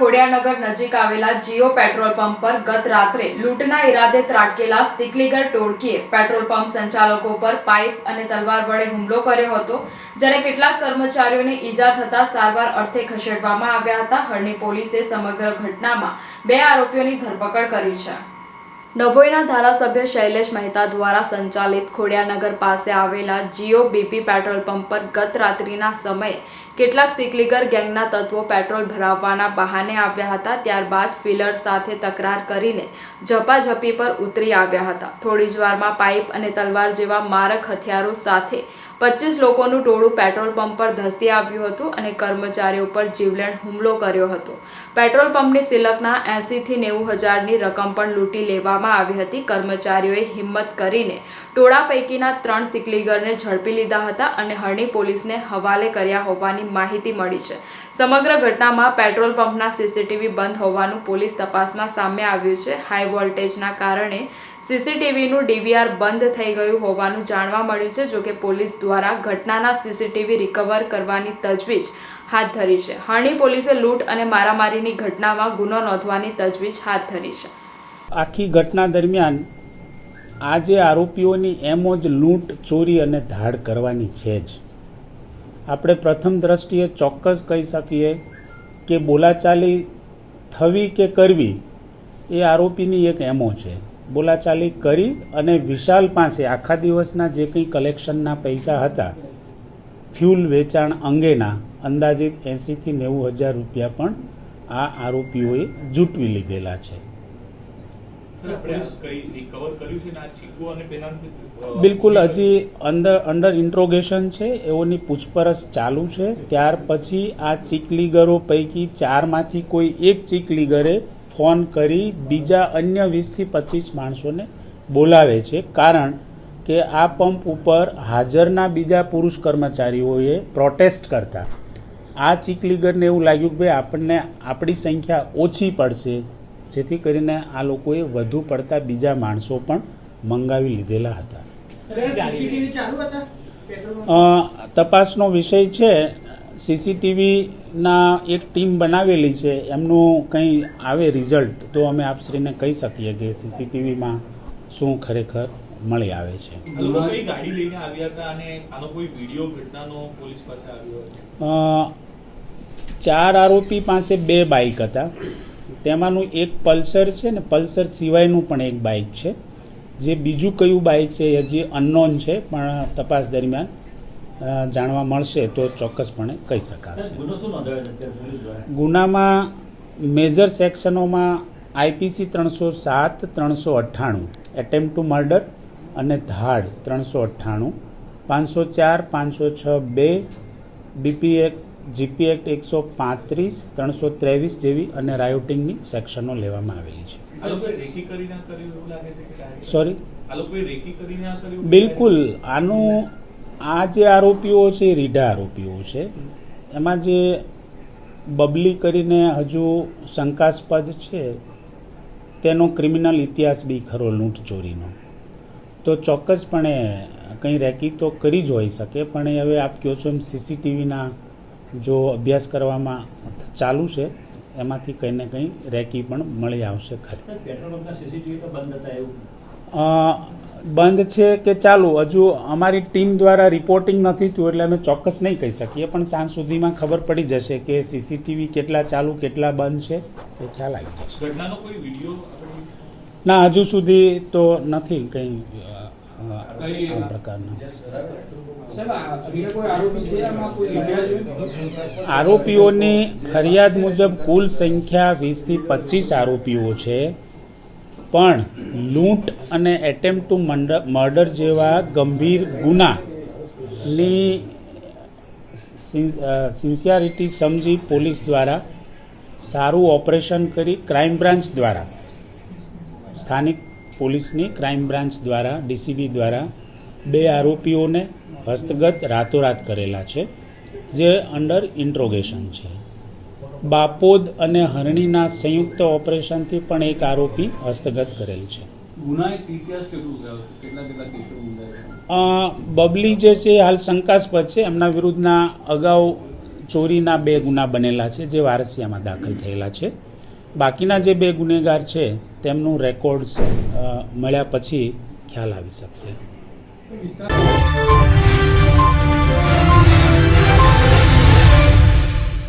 ખોડિયાનગર નજીક આવેલા Jio petrol pump પર ગત રાત્રે લૂંટના ઈરાદે ત્રાટકેલા સિકલીગર ટોળકીએ પેટ્રોલ પંપ સંચાલકો પર પાઇપ અને તલવાર વડે હુમલો કર્યો હતો, જ્યારે કેટલાક કર્મચારીઓને ઈજા થતા સારવાર અર્થે ખસેડવામાં આવ્યા હતા. હરણી પોલીસે સમગ્ર ઘટનામાં બે આરોપીઓની ધરપકડ કરી છે. ડભોઈના ધારાસભ્ય શૈલેષ મહેતા દ્વારા સંચાલિત ખોડિયાનગર પાસે આવેલા જીઓ બીપી પેટ્રોલ પંપ પર ગત રાત્રિના સમયે કેટલાક સિકલીગર ગેંગના તત્વો પેટ્રોલ ભરાવવાના બહાને આવ્યા હતા, ત્યારબાદ ફિલર સાથે તકરાર કરીને ઝપાઝપી પર ઉતરી આવ્યા હતા. થોડી જ વારમાં પાઇપ અને તલવાર જેવા મારક હથિયારો સાથે પચીસ લોકોનું ટોળું પેટ્રોલ પંપ પર ધસી આવ્યું હતું અને કર્મચારીઓ પર જીવલેણ હુમલો કર્યો હતો. પેટ્રોલ પંપની સિલકના એંસીથી નેવું હજારની રકમ પણ લૂંટી લેવામાં આવી હતી. કર્મચારીઓએ હિંમત કરીને ટોળા પૈકીના ત્રણ સિકલીગરને ઝડપી લીધા હતા અને હરણી પોલીસને હવાલે કર્યા હોવાની માહિતી મળી છે. સમગ્ર ઘટનામાં પેટ્રોલ પંપના સીસીટીવી બંધ હોવાનું પોલીસ તપાસમાં સામે આવ્યું છે. હાઈ વોલ્ટેજના કારણે સીસીટીવીનું ડીવીઆર બંધ થઈ ગયું હોવાનું જાણવા મળ્યું છે, જોકે પોલીસ દ્વારા ઘટનાના સીસીટીવી રિકવર કરવાની તજવીજ હાથ ધરી છે. હરણી પોલીસે લૂંટ અને મારામારીની ઘટનામાં ગુનો નોંધવાની તજવીજ હાથ ધરી છે. આખી ઘટના દરમિયાન આ જે આરોપીઓની એમો જ લૂંટ, ચોરી અને ધાડ કરવાની છે જ. આપણે પ્રથમ દ્રષ્ટિએ ચોક્કસ કહી શકીએ કે બોલાચાલી થવી કે કરવી એ આરોપીની એક એમો છે. બોલાચાલી કરી અને વિશાલ પાસે આખા દિવસના જે કંઈ કલેક્શનના પૈસા હતા, ફ્યુલ વેચાણ અંગેના અંદાજિત એંસીથી નેવું હજાર રૂપિયા પણ આ આરોપીઓએ જૂટવી લીધેલા છે. બિલકુલ હજી અંદર અંડર ઇન્ટ્રોગેશન છે એઓની પૂછપરછ ચાલુ છે. ત્યાર પછી આ ચીકલીગરો પૈકી ચારમાંથી કોઈ એક ચીકલીગરે ફોન કરી બીજા અન્ય વીસથી પચીસ માણસોને બોલાવે છે. કારણ કે આ પંપ ઉપર હાજરના બીજા પુરુષ કર્મચારીઓએ પ્રોટેસ્ટ કરતા. આ ચીકલીગરને એવું લાગ્યું કે ભાઈ આપણને આપણી સંખ્યા ઓછી પડશે. જેથી કરીને આ લોકોએ વધુ પડતા બીજા માણસો પણ મંગાવી લીધેલા હતા. સીસીટીવી ચાલુ હતા? પેટ્રોલ અ, તપાસનો વિષય છે. સીસીટીવીના એક ટીમ બનાવેલી છે. એમનું કંઈ આવે રિઝલ્ટ તો અમે આપશ્રીને કહી શકીએ કે સીસીટીવીમાં શું ખરેખર મળી આવે છે. આ લોકો કઈ ગાડી લઈને આવ્યા હતા અને આનો કોઈ વીડિયો ઘટનાનો પોલીસ પાસે આવ્યો હતો અ, ચાર આરોપી પાસે બે બાઇક હતા. તેમાંનું એક પલ્સર છે ને પલ્સર સિવાયનું પણ એક બાઇક છે. જે બીજું કયું બાઇક છે એ હજી અનનોન છે પણ તપાસ દરમિયાન જાણવા મળશે તો ચોક્કસપણે કહી શકાશે. ગુનામાં મેજર સેક્શનોમાં આઈપીસી ત્રણસો સાત ત્રણસો અઠ્ઠાણું એટેમ્પ ટુ મર્ડર અને ધાડ ત્રણસો અઠ્ઠાણું પાંચસો ચાર પાંચસો છ બે બીપી એક્ટ જીપી એક્ટ એકસો પાંત્રીસ ત્રણસો ત્રેવીસ જેવી અને રાયોટિંગની સેક્શનો લેવામાં આવેલી છે? સોરી? બિલકુલ. આનું આ જે આરોપીઓ છે એ રીઢા આરોપીઓ છે. એમાં જે બબલી કરીને હજુ શંકાસ્પદ છે તેનો ક્રિમિનલ ઇતિહાસ બી ખરો લૂંટ ચોરીનો. તો ચોક્કસપણે કંઈ રેકી તો કરી જ હોઈ શકે પણ એ હવે આપ કહો છો એમ સીસીટીવીના જો અભ્યાસ કરવામાં ચાલુ છે એમાંથી કંઈ ને કંઈ રેકી પણ મળી આવશે ખરી. તો બંધ હતા એવું? અ, બંધ છે કે ચાલુ? હજુ અમારી ટીમ દ્વારા રિપોર્ટિંગ નથી થયું એટલે અમે ચોક્કસ નહીં કહી શકીએ પણ સાંજ સુધીમાં ખબર પડી જશે કે સીસીટીવી કેટલા ચાલુ કેટલા બંધ છે એ ખ્યાલ આવી જશે. ઘટનાનો કોઈ વીડિયો આપણે ના હજુ સુધી તો નથી કંઈ આ પ્રકારનો. આરોપીઓની ફરિયાદ મુજબ કુલ સંખ્યા વીસથી પચીસ આરોપીઓ છે. પણ લૂંટ અને એટેમ્પ ટુ મર્ડર જેવા ગંભીર ગુનાની સિન્સિયારિટી સમજી પોલીસ દ્વારા સારું ઓપરેશન કરી ક્રાઇમ બ્રાન્ચ દ્વારા, સ્થાનિક પોલીસની ક્રાઇમ બ્રાન્ચ દ્વારા ડીસીબી દ્વારા બે આરોપીઓને હસ્તગત રાતોરાત કરેલા છે જે અંડર ઇન્ટ્રોગેશન છે. બાપોદ અને હરણીના સંયુક્ત ઓપરેશનથી પણ એક આરોપી હસ્તગત કરેલ છે. બબલી જે છે હાલ શંકાસ્પદ છે. એમના વિરુદ્ધના અગાઉ ચોરીના બે ગુના બનેલા છે જે વારસિયામાં દાખલ થયેલા છે. બાકીના જે બે ગુનેગાર છે તેમનું રેકોર્ડ્સ મળ્યા પછી ખ્યાલ આવી શકશે. Jesus.